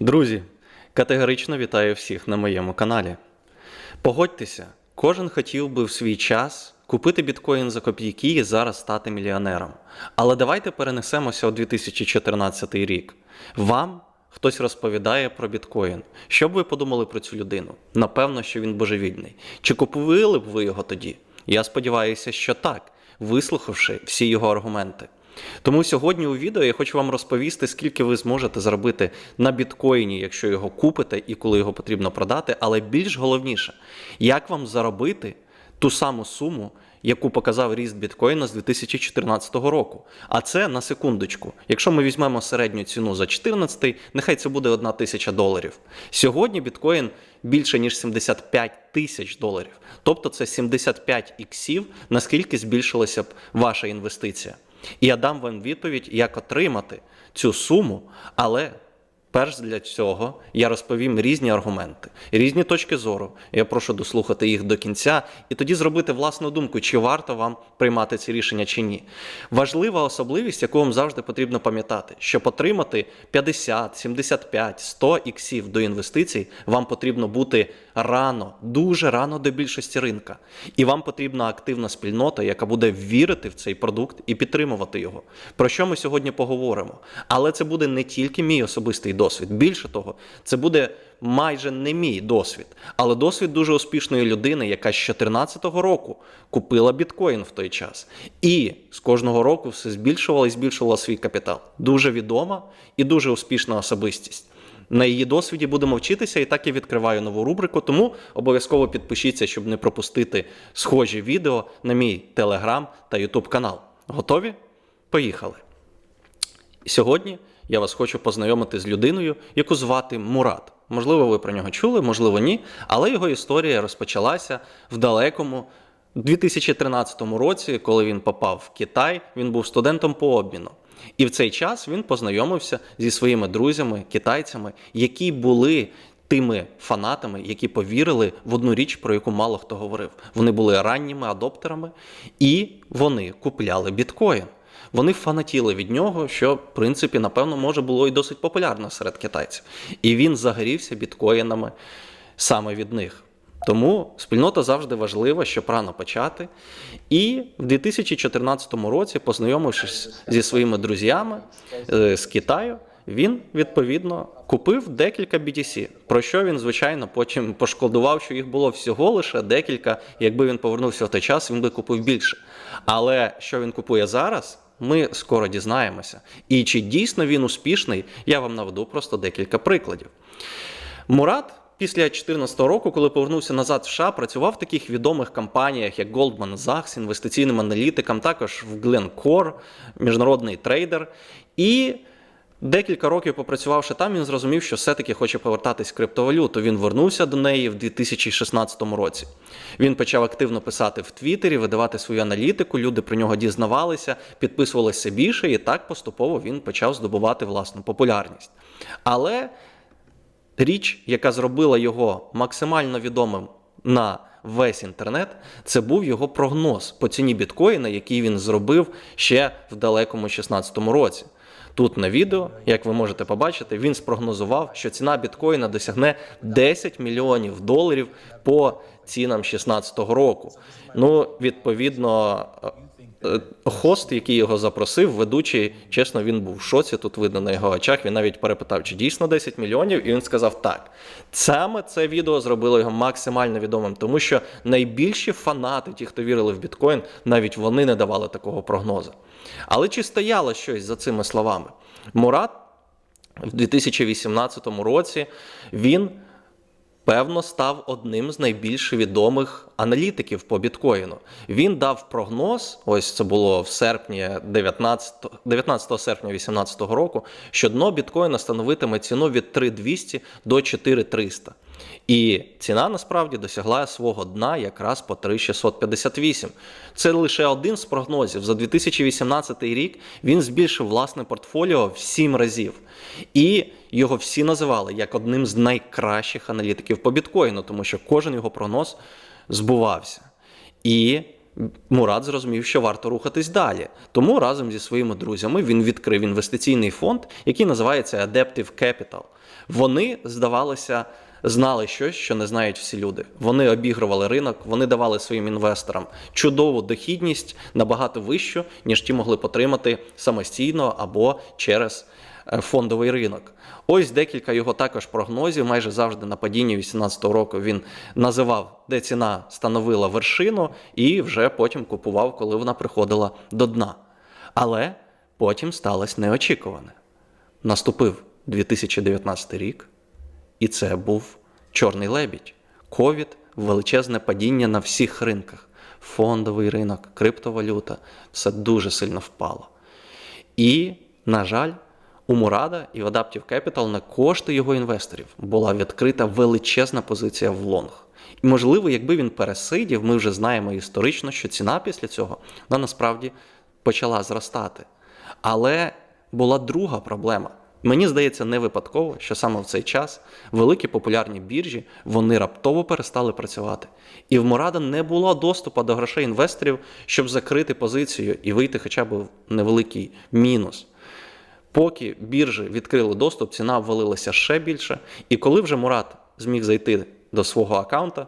Друзі, категорично вітаю всіх на моєму каналі. Погодьтеся, кожен хотів би в свій час купити біткоін за копійки і зараз стати мільйонером. Але давайте перенесемося у 2014 рік. Вам хтось розповідає про біткоін. Що б ви подумали про цю людину? Напевно, що він божевільний. Чи купували б ви його тоді? Я сподіваюся, що так, вислухавши всі його аргументи. Тому сьогодні у відео я хочу вам розповісти, скільки ви зможете заробити на біткоїні, якщо його купите і коли його потрібно продати. Але більш головніше, як вам заробити ту саму суму, яку показав ріст біткоїна з 2014 року. А це на секундочку. Якщо ми візьмемо середню ціну за 14, нехай це буде 1 тисяча доларів. Сьогодні біткоін більше ніж 75 тисяч доларів. Тобто це 75 іксів, наскільки збільшилася б ваша інвестиція. І я дам вам відповідь, як отримати цю суму, але перш для цього я розповім різні аргументи, різні точки зору. Я прошу дослухати їх до кінця і тоді зробити власну думку, чи варто вам приймати ці рішення чи ні. Важлива особливість, яку вам завжди потрібно пам'ятати, щоб отримати 50, 75, 100 іксів до інвестицій, вам потрібно бути рано, дуже рано до більшості ринка. І вам потрібна активна спільнота, яка буде вірити в цей продукт і підтримувати його. Про що ми сьогодні поговоримо? Але це буде не тільки мій особистий досвід. Більше того, це буде майже не мій досвід, але досвід дуже успішної людини, яка з 2014 року купила біткоін в той час. І з кожного року все збільшувала і збільшувала свій капітал. Дуже відома і дуже успішна особистість. На її досвіді будемо вчитися, і так я відкриваю нову рубрику. Тому обов'язково підпишіться, щоб не пропустити схожі відео на мій телеграм та ютуб канал. Готові? Поїхали! Сьогодні я вас хочу познайомити з людиною, яку звати Мурат. Можливо, ви про нього чули, можливо, ні. Але його історія розпочалася в далекому 2013 році, коли він попав в Китай. Він був студентом по обміну. І в цей час він познайомився зі своїми друзями, китайцями, які були тими фанатами, які повірили в одну річ, про яку мало хто говорив. Вони були ранніми адоптерами, і вони купляли біткоін. Вони фанатіли від нього, що в принципі, напевно, може було і досить популярно серед китайців. І він загорівся біткоїнами саме від них. Тому спільнота завжди важлива, щоб рано почати. І в 2014 році, познайомившись зі своїми друзями е, з Китаю, він відповідно купив декілька BTC, про що він, звичайно, потім пошкодував, що їх було всього лише декілька. Якби він повернувся в той час, він би купив більше. Але що він купує зараз? Ми скоро дізнаємося. І чи дійсно він успішний, я вам наведу просто декілька прикладів. Мурат після 2014 року, коли повернувся назад в США, працював в таких відомих компаніях, як Goldman Sachs, інвестиційним аналітиком, також в Glencore, міжнародний трейдер. І Декілька років попрацювавши там, він зрозумів, що все-таки хоче повертатись в криптовалюту. Він вернувся до неї в 2016 році. Він почав активно писати в Твіттері, видавати свою аналітику. Люди про нього дізнавалися, підписувалися більше, і так поступово він почав здобувати власну популярність. Але річ, яка зробила його максимально відомим на весь інтернет, це був його прогноз по ціні біткоїна, який він зробив ще в далекому 2016 році. Тут на відео, як ви можете побачити, він спрогнозував, що ціна біткоїна досягне 10 мільйонів доларів по цінам 2016 року. Ну, відповідно, хост, який його запросив, ведучий, чесно, він був в шоці. Тут видно на його очах. Він навіть перепитав, чи дійсно 10 мільйонів, і він сказав так. Саме це відео зробило його максимально відомим, тому що найбільші фанати, ті, хто вірили в біткоін, навіть вони не давали такого прогнозу. Але чи стояло щось за цими словами? Мурат в 2018 році він. Певно, став одним з найбільш відомих аналітиків по біткоїну. Він дав прогноз. Ось це було в серпні 19, 19 серпня 2018 року. Що дно біткоїна становитиме ціну від 3200 до 4300. І ціна насправді досягла свого дна якраз по 3658. Це лише один з прогнозів. За 2018 рік він збільшив власне портфоліо в 7 разів. І його всі називали як одним з найкращих аналітиків по біткоїну, тому що кожен його прогноз збувався. І Мурат зрозумів, що варто рухатись далі. Тому разом зі своїми друзями він відкрив інвестиційний фонд, який називається Adaptive Capital. Вони, здавалося, знали щось, що не знають всі люди. Вони обігрували ринок, вони давали своїм інвесторам чудову дохідність набагато вищу, ніж ті могли б отримати самостійно або через е, фондовий ринок. Ось декілька його також прогнозів. Майже завжди на падінні 2018 року він називав, де ціна становила вершину, і вже потім купував, коли вона приходила до дна. Але потім сталося неочікуване. Наступив 2019 рік, і це був чорний лебідь. Ковід, величезне падіння на всіх ринках. Фондовий ринок, криптовалюта все дуже сильно впало. І, на жаль, у Мурада і в Adaptive Capital на кошти його інвесторів була відкрита величезна позиція в лонг. І, можливо, якби він пересидів, ми вже знаємо історично, що ціна після цього вона насправді почала зростати. Але була друга проблема. Мені здається, не випадково, що саме в цей час великі популярні біржі вони раптово перестали працювати. І в Мурада не було доступу до грошей інвесторів, щоб закрити позицію і вийти хоча б в невеликий мінус. Поки біржі відкрили доступ, ціна ввалилася ще більше. І коли вже Мурат зміг зайти до свого аккаунта,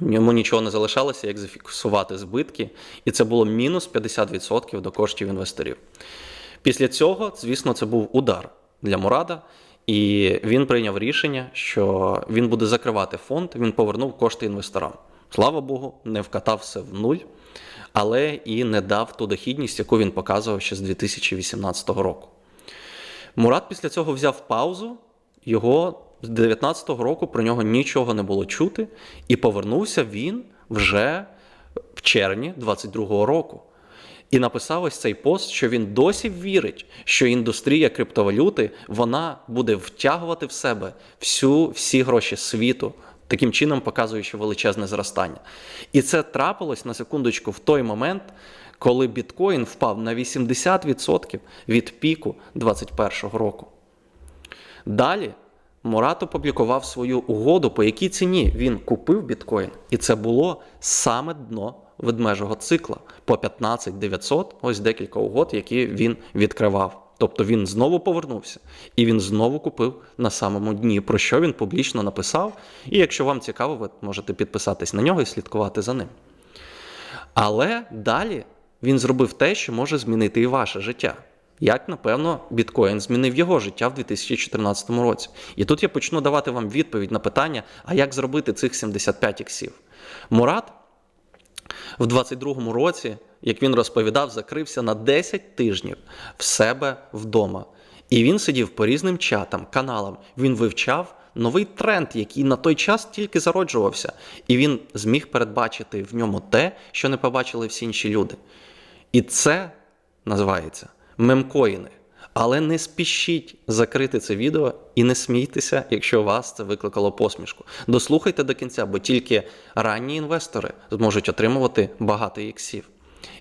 йому нічого не залишалося, як зафіксувати збитки, і це було мінус 50% до коштів інвесторів. Після цього, звісно, це був удар для Мурада, і він прийняв рішення, що він буде закривати фонд, він повернув кошти інвесторам. Слава Богу, не вкатав все в нуль, але і не дав ту дохідність, яку він показував ще з 2018 року. Мурат після цього взяв паузу, його з 2019 року про нього нічого не було чути, і повернувся він вже в червні 2022 року. І написав ось цей пост, що він досі вірить, що індустрія криптовалюти вона буде втягувати в себе всю, всі гроші світу, таким чином показуючи величезне зростання. І це трапилось на секундочку в той момент, коли біткоін впав на 80% від піку 2021 року. Далі Мурат опублікував свою угоду, по якій ціні він купив біткоін, і це було саме дно ведмежого цикла по 15 900, ось декілька угод, які він відкривав. Тобто він знову повернувся і він знову купив на самому дні, про що він публічно написав. І якщо вам цікаво, ви можете підписатись на нього і слідкувати за ним. Але далі він зробив те, що може змінити і ваше життя. Як, напевно, біткоін змінив його життя в 2014 році. І тут я почну давати вам відповідь на питання, а як зробити цих 75 іксів. Мурат в 22-му році, як він розповідав, закрився на 10 тижнів в себе вдома. І він сидів по різним чатам, каналам. Він вивчав новий тренд, який на той час тільки зароджувався. І він зміг передбачити в ньому те, що не побачили всі інші люди. І це називається мемкоїни. Але не спішіть закрити це відео і не смійтеся, якщо вас це викликало посмішку. Дослухайте до кінця, бо тільки ранні інвестори зможуть отримувати багато іксів.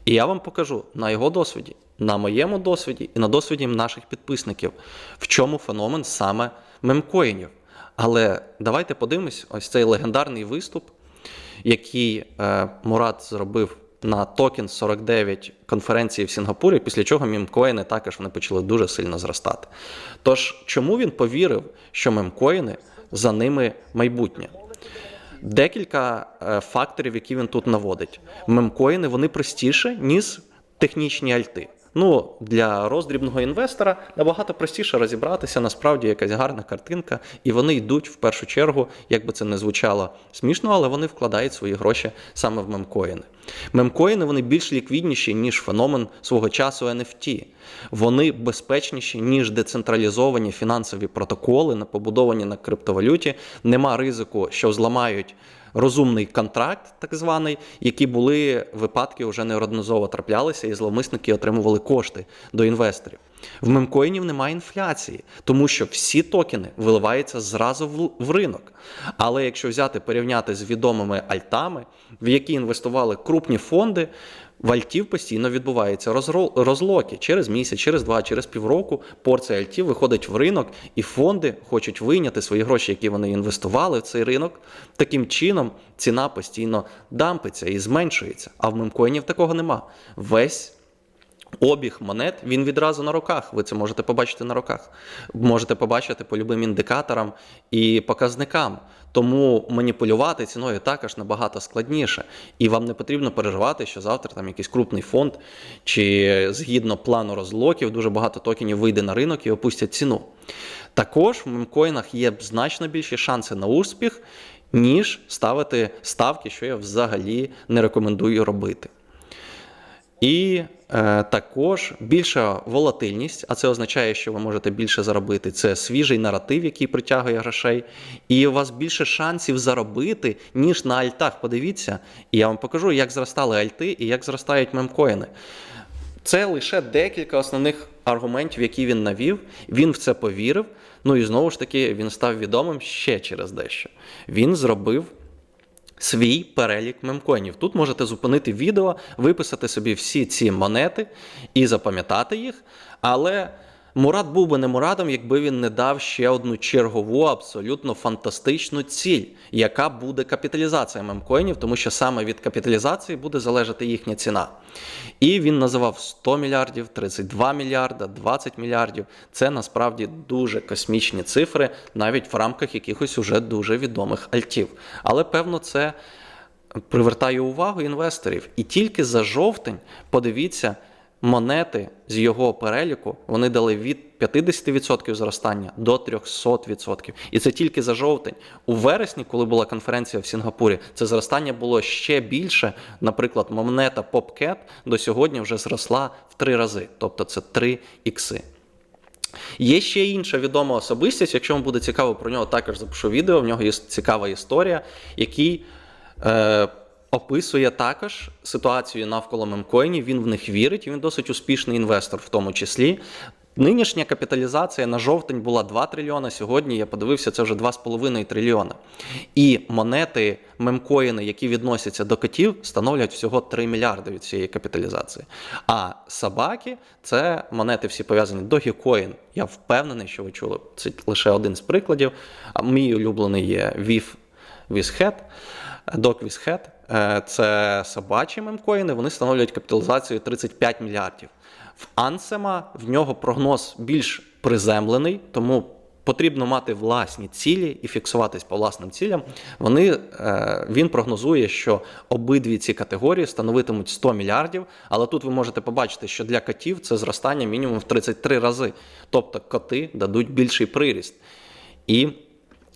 І я вам покажу на його досвіді, на моєму досвіді і на досвіді наших підписників, в чому феномен саме мемкоїнів. Але давайте подивимось ось цей легендарний виступ, який е, Мурат зробив на токен 49 конференції в Сінгапурі, після чого мемкоїни також вони почали дуже сильно зростати. Тож, чому він повірив, що мемкоїни за ними майбутнє? Декілька е, факторів, які він тут наводить. Мемкоїни вони простіше, ніж технічні альти. Ну, для роздрібного інвестора набагато простіше розібратися, насправді якась гарна картинка, і вони йдуть в першу чергу, як би це не звучало смішно, але вони вкладають свої гроші саме в мемкоїни. Мемкоїни вони більш ліквідніші, ніж феномен свого часу NFT. Вони безпечніші, ніж децентралізовані фінансові протоколи, побудовані на криптовалюті. Нема ризику, що зламають розумний контракт, так званий, які були випадки вже неодноразово траплялися, і зловмисники отримували кошти до інвесторів. В мемкоїнів немає інфляції, тому що всі токени виливаються зразу в, ринок. Але якщо взяти порівняти з відомими альтами, в які інвестували крупні фонди, в альтів постійно відбуваються розлоки через місяць, через два, через півроку. Порція альтів виходить в ринок, і фонди хочуть вийняти свої гроші, які вони інвестували в цей ринок. Таким чином ціна постійно дампиться і зменшується. А в мемкоїнів такого нема. Весь Обіг монет він відразу на руках. Ви це можете побачити на руках. Можете побачити по любим індикаторам і показникам. Тому маніпулювати ціною також набагато складніше. І вам не потрібно переживати, що завтра там якийсь крупний фонд чи згідно плану розлоків дуже багато токенів вийде на ринок і опустять ціну. Також в мемкоїнах є значно більші шанси на успіх, ніж ставити ставки, що я взагалі не рекомендую робити. І е, також більша волатильність, а це означає, що ви можете більше заробити. Це свіжий наратив, який притягує грошей, і у вас більше шансів заробити, ніж на альтах. Подивіться, і я вам покажу, як зростали альти і як зростають мемкоїни. Це лише декілька основних аргументів, які він навів. Він в це повірив. Ну і знову ж таки він став відомим ще через дещо. Він зробив свій перелік мемкоїнів. Тут можете зупинити відео, виписати собі всі ці монети і запам'ятати їх. Але Мурат був би не Мурадом, якби він не дав ще одну чергову, абсолютно фантастичну ціль, яка буде капіталізація мемкоїнів, тому що саме від капіталізації буде залежати їхня ціна. І він називав 100 мільярдів, 32 мільярда, 20 мільярдів. Це насправді дуже космічні цифри, навіть в рамках якихось уже дуже відомих альтів. Але певно, це привертає увагу інвесторів. І тільки за жовтень, подивіться, монети з його переліку вони дали від 50% зростання до 300%. І це тільки за жовтень. У вересні, коли була конференція в Сінгапурі, це зростання було ще більше. Наприклад, монета PopCat до сьогодні вже зросла в три рази, тобто це 3 ікси. Є ще інша відома особистість. Якщо вам буде цікаво про нього, також запишу відео. В нього є цікава історія, який е, описує також ситуацію навколо мемкоїнів. Він в них вірить, і він досить успішний інвестор, в тому числі. Нинішня капіталізація на жовтень була 2 трильйона. Сьогодні я подивився, це вже 2,5 трильйона. І монети мемкоїни, які відносяться до котів, становлять всього 3 мільярди від цієї капіталізації. А собаки це монети всі пов'язані до Dogecoin. Я впевнений, що ви чули. Це лише один з прикладів. Мій улюблений є VIF Wizhead, Dog Wizhead. Е, Це собачі мемкоїни, вони становлять капіталізацію 35 мільярдів. В Ансема в нього прогноз більш приземлений, тому потрібно мати власні цілі і фіксуватись по власним цілям. Вони, е, Він прогнозує, що обидві ці категорії становитимуть 100 мільярдів, але тут ви можете побачити, що для котів це зростання мінімум в 33 рази. Тобто коти дадуть більший приріст. І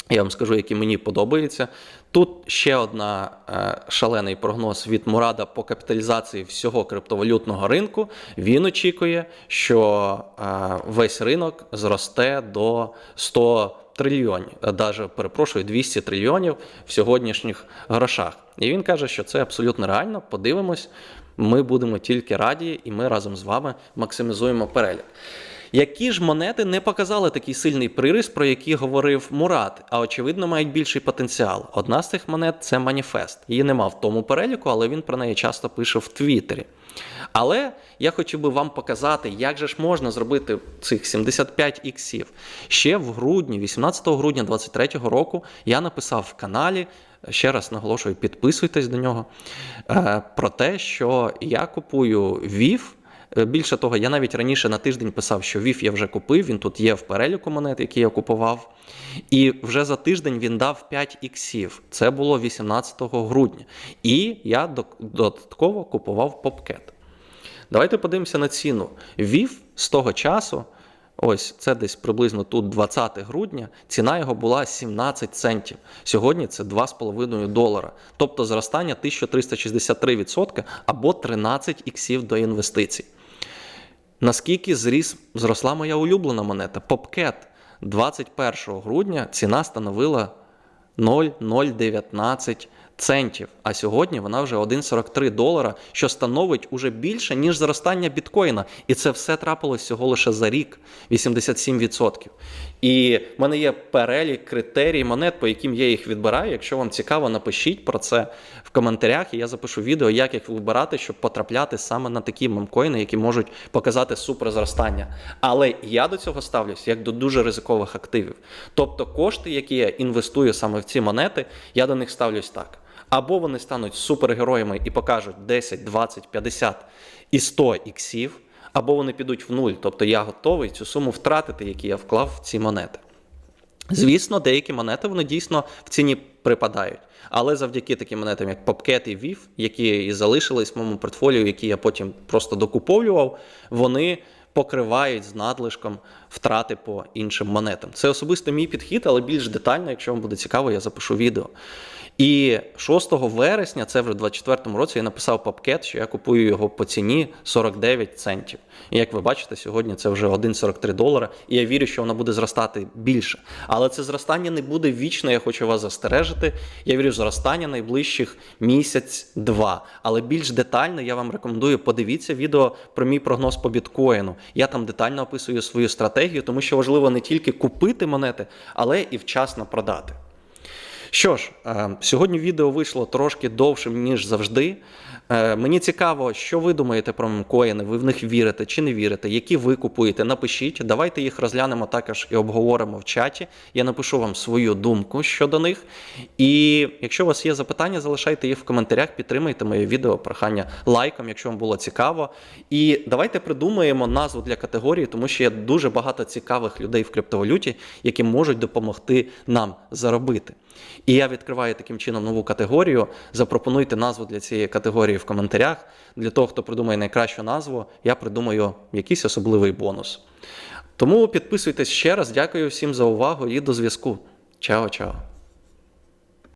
я вам скажу, які мені подобаються. Тут ще одна е, шалений прогноз від Мурада по капіталізації всього криптовалютного ринку. Він очікує, що е, весь ринок зросте до 100 трильйонів, навіть перепрошую, 200 трильйонів в сьогоднішніх грошах. І він каже, що це абсолютно реально. Подивимось, ми будемо тільки раді, і ми разом з вами максимізуємо перелік. Які ж монети не показали такий сильний приріст, про який говорив Мурат, а очевидно мають більший потенціал. Одна з цих монет це маніфест. Її нема в тому переліку, але він про неї часто пише в Твіттері. Але я хотів би вам показати, як же ж можна зробити цих 75 іксів. Ще в грудні, 18 грудня 2023 року, я написав в каналі. Ще раз наголошую, підписуйтесь до нього. е, Про те, що я купую VIF. Е, Більше того, я навіть раніше на тиждень писав, що VIF я вже купив, він тут є в переліку монет, які я купував. І вже за тиждень він дав 5 іксів. Це було 18 грудня. І я додатково купував попкет. Давайте подивимося на ціну. VIF з того часу, ось це десь приблизно тут 20 грудня, ціна його була 17 центів. Сьогодні це 2,5 долара. Тобто зростання 1363% або 13 іксів до інвестицій. Наскільки зріс, зросла моя улюблена монета? Попкет 21 грудня ціна становила 0,019 центів, а сьогодні вона вже 1,43 долара, що становить уже більше, ніж зростання біткоїна. І це все трапилось всього лише за рік 87%. І в мене є перелік критерій монет, по яким я їх відбираю. Якщо вам цікаво, напишіть про це в коментарях, і я запишу відео, як їх вибирати, щоб потрапляти саме на такі мемкоїни, які можуть показати суперзростання. Але я до цього ставлюсь як до дуже ризикових активів. Тобто кошти, які я інвестую саме в ці монети, я до них ставлюсь так. Або вони стануть супергероями і покажуть 10, 20, 50 і 100 іксів, або вони підуть в нуль. Тобто я готовий цю суму втратити, яку я вклав в ці монети. Звісно, деякі монети вони дійсно в ціні припадають. Але завдяки таким монетам, як Popcat і VIF, які і залишились в моєму портфоліо, які я потім просто докуповлював, вони покривають з надлишком втрати по іншим монетам. Це особисто мій підхід, але більш детально, якщо вам буде цікаво, я запишу відео. І 6 вересня, це вже в 24 році, я написав Popcat, що я купую його по ціні 49 центів. І як ви бачите, сьогодні це вже 1,43 долара, і я вірю, що воно буде зростати більше. Але це зростання не буде вічно, я хочу вас застережити. Я вірю зростання найближчих місяць-два. Але більш детально я вам рекомендую подивіться відео про мій прогноз по біткоїну. Я там детально описую свою стратегію, тому що важливо не тільки купити монети, але і вчасно продати. Що ж, е, сьогодні відео вийшло трошки довшим, ніж завжди. Е, Мені цікаво, що ви думаєте про мемкоїни, ви в них вірите чи не вірите, які ви купуєте, напишіть. Давайте їх розглянемо також і обговоримо в чаті. Я напишу вам свою думку щодо них. І якщо у вас є запитання, залишайте їх в коментарях, підтримайте моє відео, прохання лайком, якщо вам було цікаво. І давайте придумаємо назву для категорії, тому що є дуже багато цікавих людей в криптовалюті, які можуть допомогти нам заробити. І я відкриваю таким чином нову категорію. Запропонуйте назву для цієї категорії в коментарях. Для того, хто придумає найкращу назву, я придумаю якийсь особливий бонус. Тому підписуйтесь ще раз. Дякую всім за увагу і до зв'язку. Чао, чао.